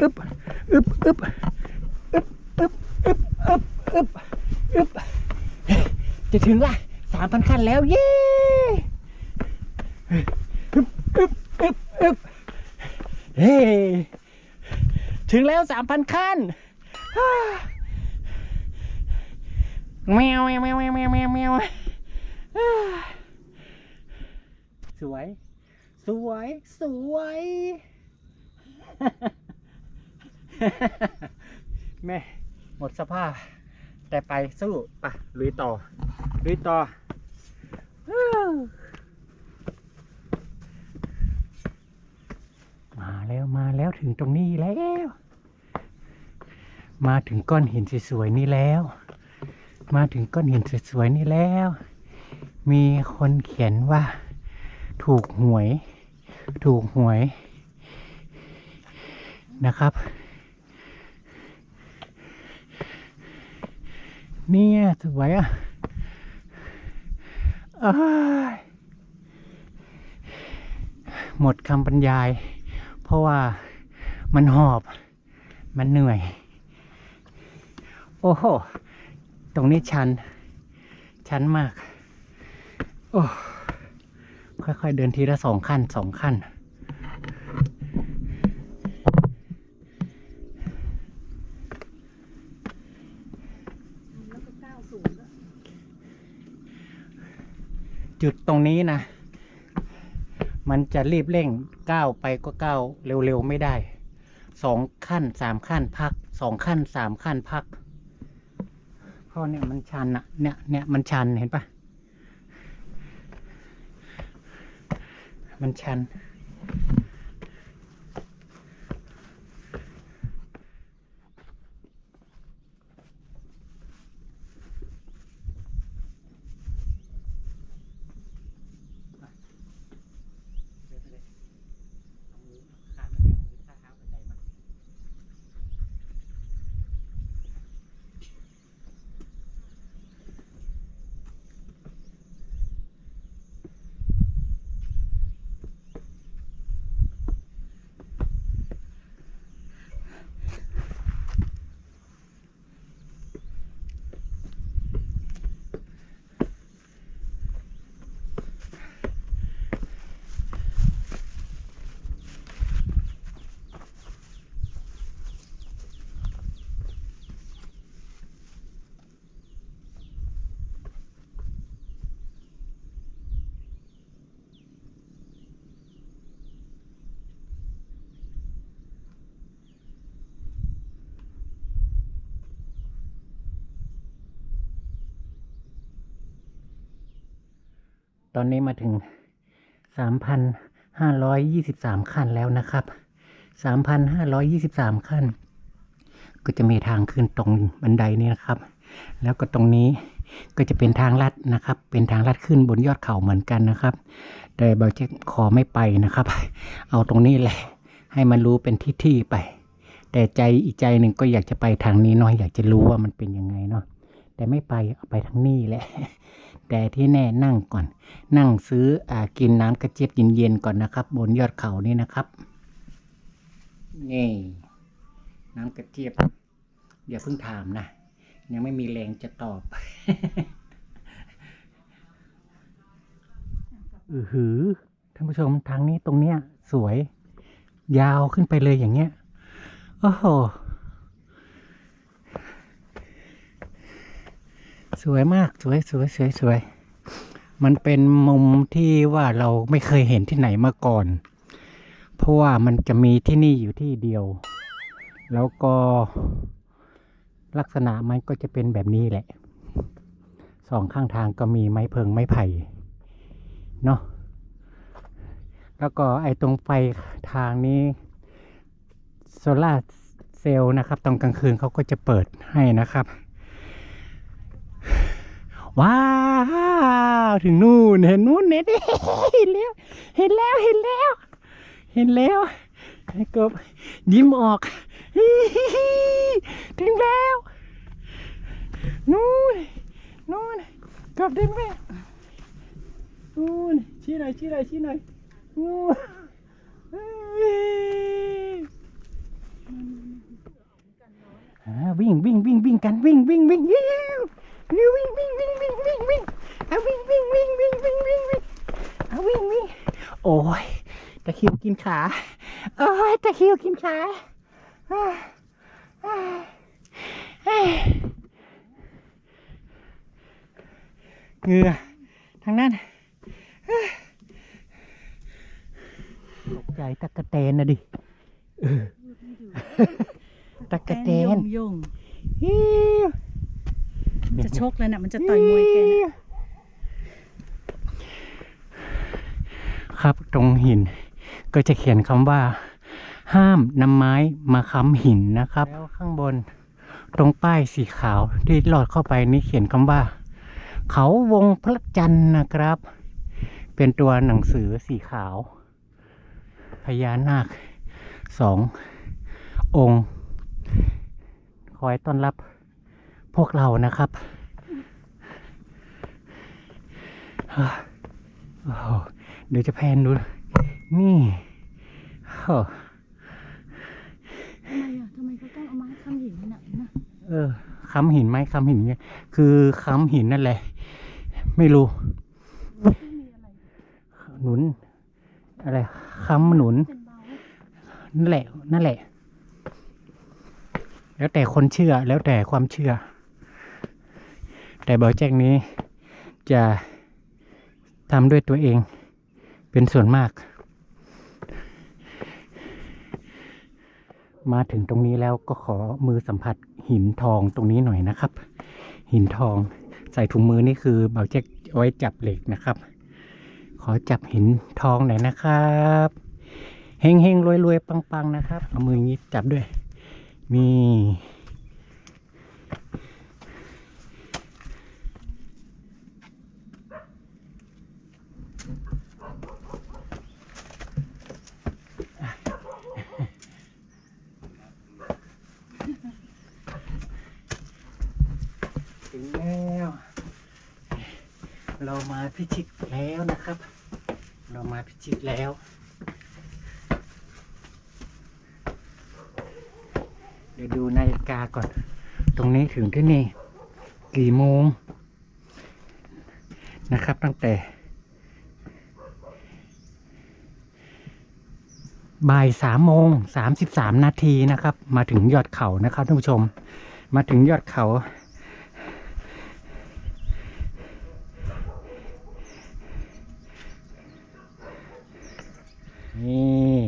อึบอึบอึบอึบอึบอึบอึบอึบอึบจะถึงละสามพันขั้นแล้วเย้อึบอึบอึบอึบเฮ้ถึงแล้วสามพันขั้นแมวแมวแมวแมวแมวแมวสวย สวย สวย แม่หมดสภาพ แต่ไปสู้ปะลุยต่อ ลุยต่อมาแล้วมาแล้วถึงตรงนี้แล้ว มาถึงก้อนหินสวยๆนี่แล้ว มาถึงก้อนหินสวยๆนี่แล้ว มีคนเขียนว่า ถูกหวย ถูกหวยนะครับ นี่ยสวยอะอ้ายหมดคำบรรยาย เพราะว่ามันหอบ มันเหนื่อย โอ้โห ตรงนี้ชัน ชันมาก โอ้ ค่อยๆเดินทีละสองขั้นสองขั้น แล้วก็ก้าวสูงด้วย จุดตรงนี้นะ มันจะรีบเร่งก้าวไปก็ก้าวเร็วๆ ไม่ได้สองขั้นสามขั้นพักสองขั้นสามขั้นพักเพราะเนี่ยมันชันอะเนี่ยเนี่ยมันชันเห็นปะมันชัน เดินไปเลยเอามือขามันแรงมือข้าเท้าบันไดมา ตอนนี้มาถึงสามพันห้าร้อยยี่สิบสามขั้นแล้วนะครับสามพันห้าร้อยยี่สิบสามขั้น ก็จะมีทางขึ้นตรงบันไดนี้นะครับ แล้วก็ตรงนี้ก็จะเป็นทางลัดนะครับ เป็นทางลัดขึ้นบนยอดเขาเหมือนกันนะครับ แต่เบาเจ๊กขอไม่ไปนะครับ เอาตรงนี้แหละ ให้มันรู้เป็นที่ที่ๆไป แต่ใจอีกใจหนึ่งก็อยากจะไปทางนี้เนาะอยากจะรู้ว่ามันเป็นยังไงเนาะ แต่ไม่ไปเอาไปทางนี้แหละ แต่ที่แน่นั่งก่อน นั่งซื้ออกินน้ำกระเจี๊ยบเย็นๆก่อนนะครับ บนยอดเขานี่นะครับนี่น้ำกระเจี๊ยบอย่าเพิ่งถามนะ ยังไม่มีแรงจะตอบอือหือท่านผู้ชมทางนี้ตรงเนี้ย สวย ยาวขึ้นไปเลยอย่างเงี้ย โอ้โห วยมากสวยสวยสวยสวย มันเป็นมุมที่ว่าเราไม่เคยเห็นที่ไหนมาก่อน เพราะว่ามันจะมีที่นี่อยู่ที่เดียว แล้วก็ลักษณะมันก็จะเป็นแบบนี้แหละ สองข้างทางก็มีไม้เพิงไม้ไผ่เนาะ แล้วก็ไอ้ตรงไฟทางนี้โซล่าร์เซลล์นะครับ ตอนกลางคืนเขาก็จะเปิดให้นะครับ ว้าว ถึงนู่นเห็นนู่นเห็นเห็นแล้วเห็นแล้วเห็นแล้ว เห็นแล้วกบยิ้มออกถึงแล้วนู่นนู่นกบถึงแล้วนู่นชี้หน่อยชี้หน่อยชี้หน่อยนู่นวิ่งวิ่งวิ่งวิ่งกันวิ่งวิ่งวิ่ง วิ่งวิ่งวิ่งวิ่งวิ่งวิ่งวิ่งเอาวิ่งวิ่งวิ่งวิ่งวิ่งวิ่งวิ่งเอาวิ่งวิ่งโอ้ยตะคริวกินขาโอ้ยตะคริวกินขาอ้ายอ้ายอ้ายเหงื่อทางนั้นอ้ายตกใจตะกะแตนนะดิเออตะกะแตนยงยงฮิว จะชกแล้วน่ะมันจะต่อยมวยแกนะครับตรงหินก็จะเขียนคำว่า ห้ามนำไม้มาค้ำหินนะครับ แล้วข้างบนตรงป้ายสีขาวที่หลอดเข้าไปนี่เขียนคำว่า เขาวงพระจันทร์นะครับ เป็นตัวหนังสือสีขาว พญานาคสององค์ คอยต้อนรับพวกเรานะครับฮ่าโอ้โห เดี๋ยวจะแพนดู นี่โอ้ทำไมอะทำไมเขาต้องเอาไม้ค้ำหินน่ะนะ เออค้ำหินไหมค้ำหินเนี่ยคือค้ำหินนั่นแหละ ไม่รู้ไม่มีอะไรหนุน อะไรค้ำหนุนเป็นเบานั่นแหละ นั่นแหละ แล้วแต่คนเชื่อ แล้วแต่ความเชื่อ แต่เบอร์แจ็คนี้จะ ทำด้วยตัวเอง เป็นส่วนมาก มาถึงตรงนี้แล้วก็ขอมือสัมผัสหินทองตรงนี้หน่อยนะครับ หินทองใส่ถุงมือนี่คือเบาแจ็คไว้จับเหล็กนะครับ ขอจับหินทองหน่อยนะครับเฮงเฮงรวยรวยปังปังนะครับ เอามืออย่างนี้จับด้วยนี่ ถึงแล้ว เรามาพิชิตแล้วนะครับ เรามาพิชิตแล้ว เดี๋ยวดูนาฬิกาก่อน ตรงนี้ถึงที่นี่ กี่โมงนะครับ ตั้งแต่บ่ายสามโมงสามสิบสามนาทีนะครับ มาถึงยอดเขานะครับท่านผู้ชม มาถึงยอดเขา นี่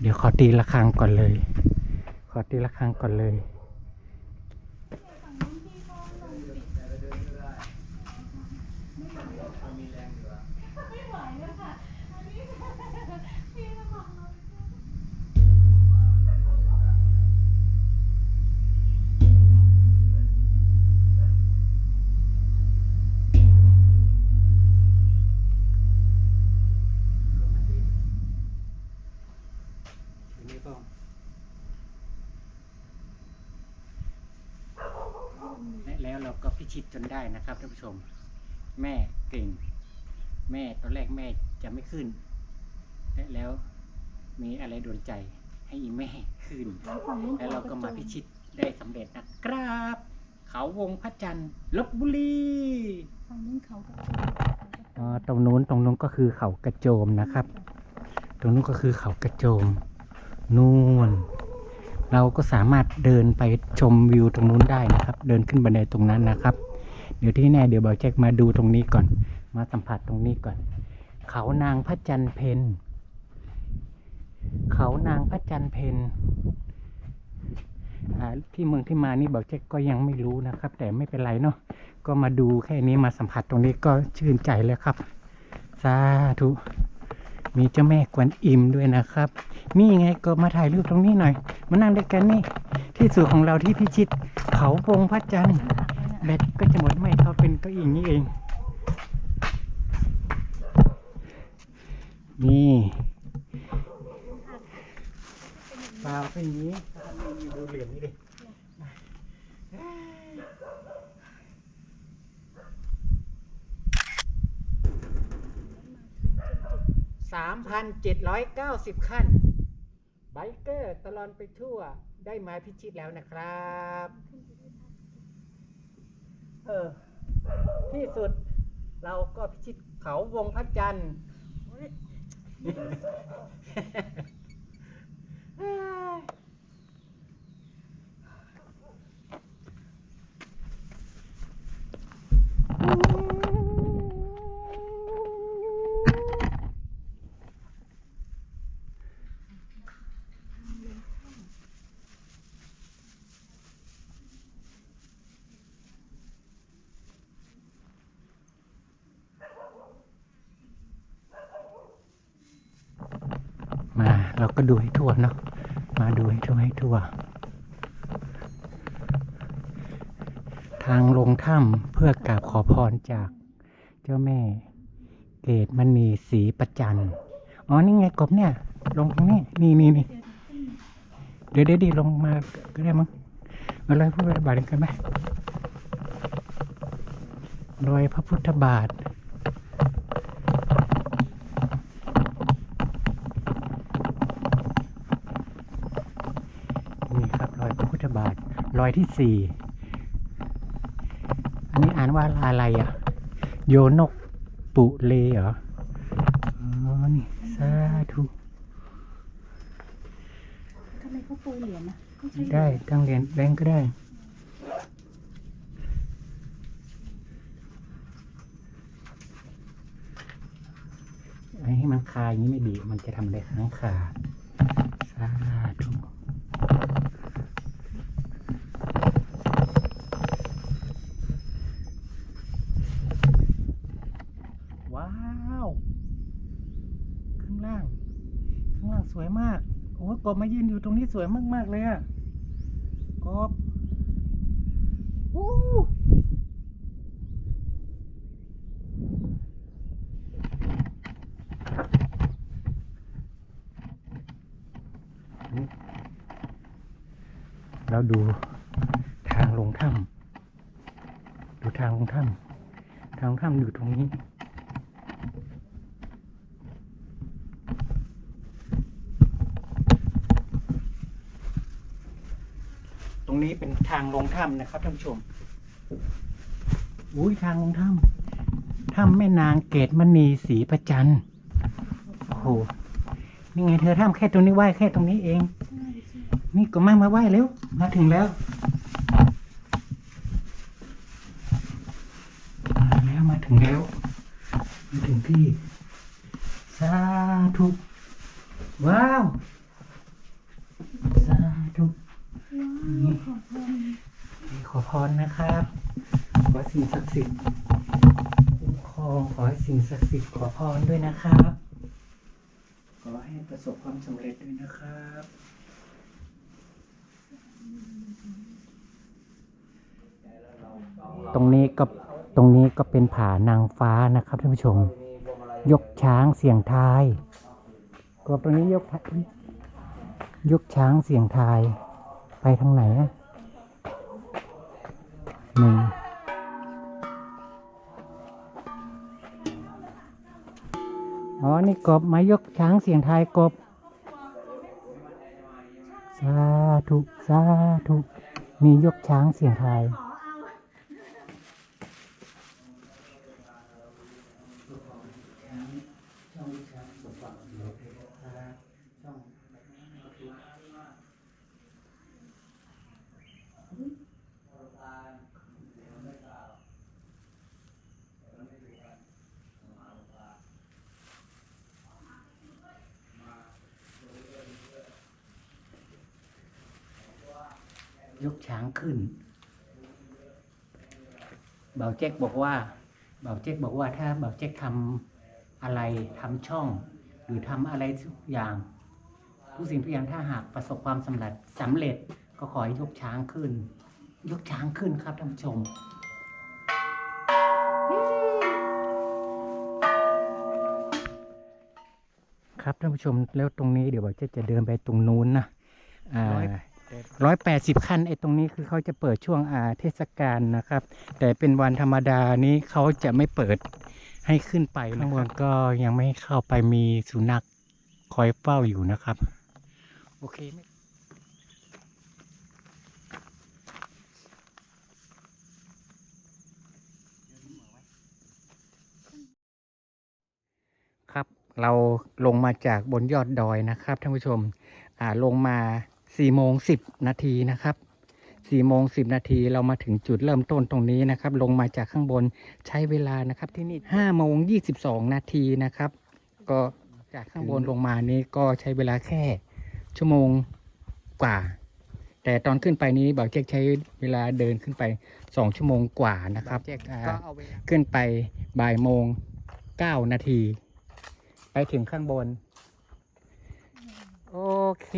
เดี๋ยวขอตีละครังก่อนเลย ขอตีละครังก่อนเลยและ แล้วเราก็พิชิตจนได้นะครับท่านผู้ชม แม่เก่ง แม่ตอนแรกแม่จะไม่ขึ้น และแล้วมีอะไรโดนใจให้อีแม่ขึ้น แล้วเราก็มาพิชิตได้สำเร็จนะครับ เขาวงพระจันทร์ลบบุรีฝั่งนู้นเขากระโจมอ๋อตรงนู้นตรงนู้นก็คือเขากระโจมนะครับ ตรงนู้นก็คือเขากระโจมนู่น เราก็สามารถเดินไปชมวิวตรงนู้นได้นะครับ เดินขึ้นบันไดตรงนั้นนะครับ เดี๋ยวที่แน่เดี๋ยวบอยแจ็คมาดูตรงนี้ก่อน มาสัมผัสตรงนี้ก่อน เขานางพระจันทร์เพนเขานางพระจันทร์เพนที่เมืองที่มานี่บอยแจ็คก็ยังไม่รู้นะครับ แต่ไม่เป็นไรเนาะก็มาดูแค่นี้มาสัมผัสตรงนี้ก็ชื่นใจแล้วครับ สาธุ มีเจ้าแม่กวนอิมด้วยนะครับ นี่ไงก็มาถ่ายรูปตรงนี้หน่อย มานั่งด้วยกันนี่ ที่สุดของเราที่พิชิต เขาวงพระจันทร์แบตก็จะหมดไม่เขาเป็นเก็อย่างนี้เอง นี่เปล่าเป็นอย่างนี้ดูเหรียญนี่ดิ สามพันเจ็ดร้อยเก้าสิบขั้น ไบเกอร์ตลอดไปทั่วได้มาพิชิตแล้วนะครับ เออ ที่สุดเราก็พิชิตเขาวงพระจันทร์ เราก็ดูให้ทั่วเนาะมาดูให้ทั่วให้ทั่ว ทางลงถ้ำเพื่อกราบขอพรจากเจ้าแม่ เกตมณีศรีประจันอ๋อนี่ไงกบเนี่ย ลงตรงนี้นี่นี่นี่เดี๋ยวเดี๋ยวดีลงมาก็ได้มั้งเอาเลยพูดบาทกันไหมรอยพระพุทธบาท นี่ครับรอยพระพุทธบาท รอยที่สี่อันนี้อ่านว่าอะไรอะ โยนกปุเลเหรอ อ๋อ นี่สาธุทำไมเขาปูเหรียญนะเขาใช้ได้ตั้งเหรียญแบงก์ก็ได้ไอ้ให้มันคาอย่างนี้ไม่ดี มันจะทำอะไรค้างคาสาธุว้าว ข้างล่าง ข้างล่างสวยมาก โอ้ยกบมายืนอยู่ ตรงนี้สวยมาก ๆ เลยอะกบอู้นี่เราดูทางลงถ้ำดูทางลงถ้ำทางลงถ้ำอยู่ตรงนี้ รงนี้เป็นทางลงถ้ำนะครับท่านผู้ชมอุ้ยทางลงถ้ำถ้ำแม่นางเกตมณีศรีประจันโอ้โหนี่ไงเธอถ้ำแค่ตรงนี้ไหว้แค่ตรงนี้เอง นี่ก็มามาไหว้เร็วมาถึงแล้วมาแล้วมาถึงแล้วมาถึงที่สาธุว้าว สาธุ นี่ ขอพรนะครับ ขอสิ่งศักดิ์สิทธิ์คุ้มครองขอให้สิ่งศักดิ์สิทธิ์ขอพรด้วยนะครับ ขอให้ประสบความสำเร็จด้วยนะครับตรงนี้ก็ตรงนี้ก็เป็นผานางฟ้านะครับท่านผู้ชม ยกช้างเสียงทายกบตรงนี้ยกยกช้างเสียงทาย ไปทางไหนอะหนึ่งอ๋อ นี่กบไม้ยกช้างเสียงไทยกบ สาธุ สาธุ มียกช้างเสียงไทย ยกช้างขึ้น เบาเจ๊กบอกว่า เบาเจ๊กบอกว่าถ้าเบาเจ๊กทำอะไรทำช่อง หรือทำอะไรทุกอย่างทุกสิ่งทุกอย่างถ้าหากประสบความสำเร็จสำเร็จก็ขอให้ยกช้างขึ้น ยกช้างขึ้นครับท่านผู้ชมครับท่านผู้ชมแล้วตรงนี้เดี๋ยวเบาเจ๊กจะเดินไปตรงนู้นนะอ่า ร้อยแปดสิบคันไอ้ตรงนี้คือเขาจะเปิดช่วงอาเทศกาลนะครับ แต่เป็นวันธรรมดานี้เขาจะไม่เปิดให้ขึ้นไปข้างบนก็ยังไม่เข้าไปมีสุนัขคอยเฝ้าอยู่นะครับ โอเคไหมครับเราลงมาจากบนยอดดอยนะครับท่านผู้ชม อ่าลงมา 4โมง10 นาทีนะครับ4โมง10 นาทีเรามาถึงจุดเริ่มต้นตรงนี้นะครับ ลงมาจากข้างบนใช้เวลานะครับที่นี่5โมง22 นาทีนะครับ ก็จากข้างบนลงมานี้ก็ใช้เวลาแค่ชั่วโมงกว่า แต่ตอนขึ้นไปนี้บอกเจ๊กใช้เวลาเดินขึ้นไป 2 ชั่วโมงกว่านะครับเจ๊กก็เอาเวลาขึ้นไปบ่ายโมง 9 นาที ไปถึงข้างบน โอเค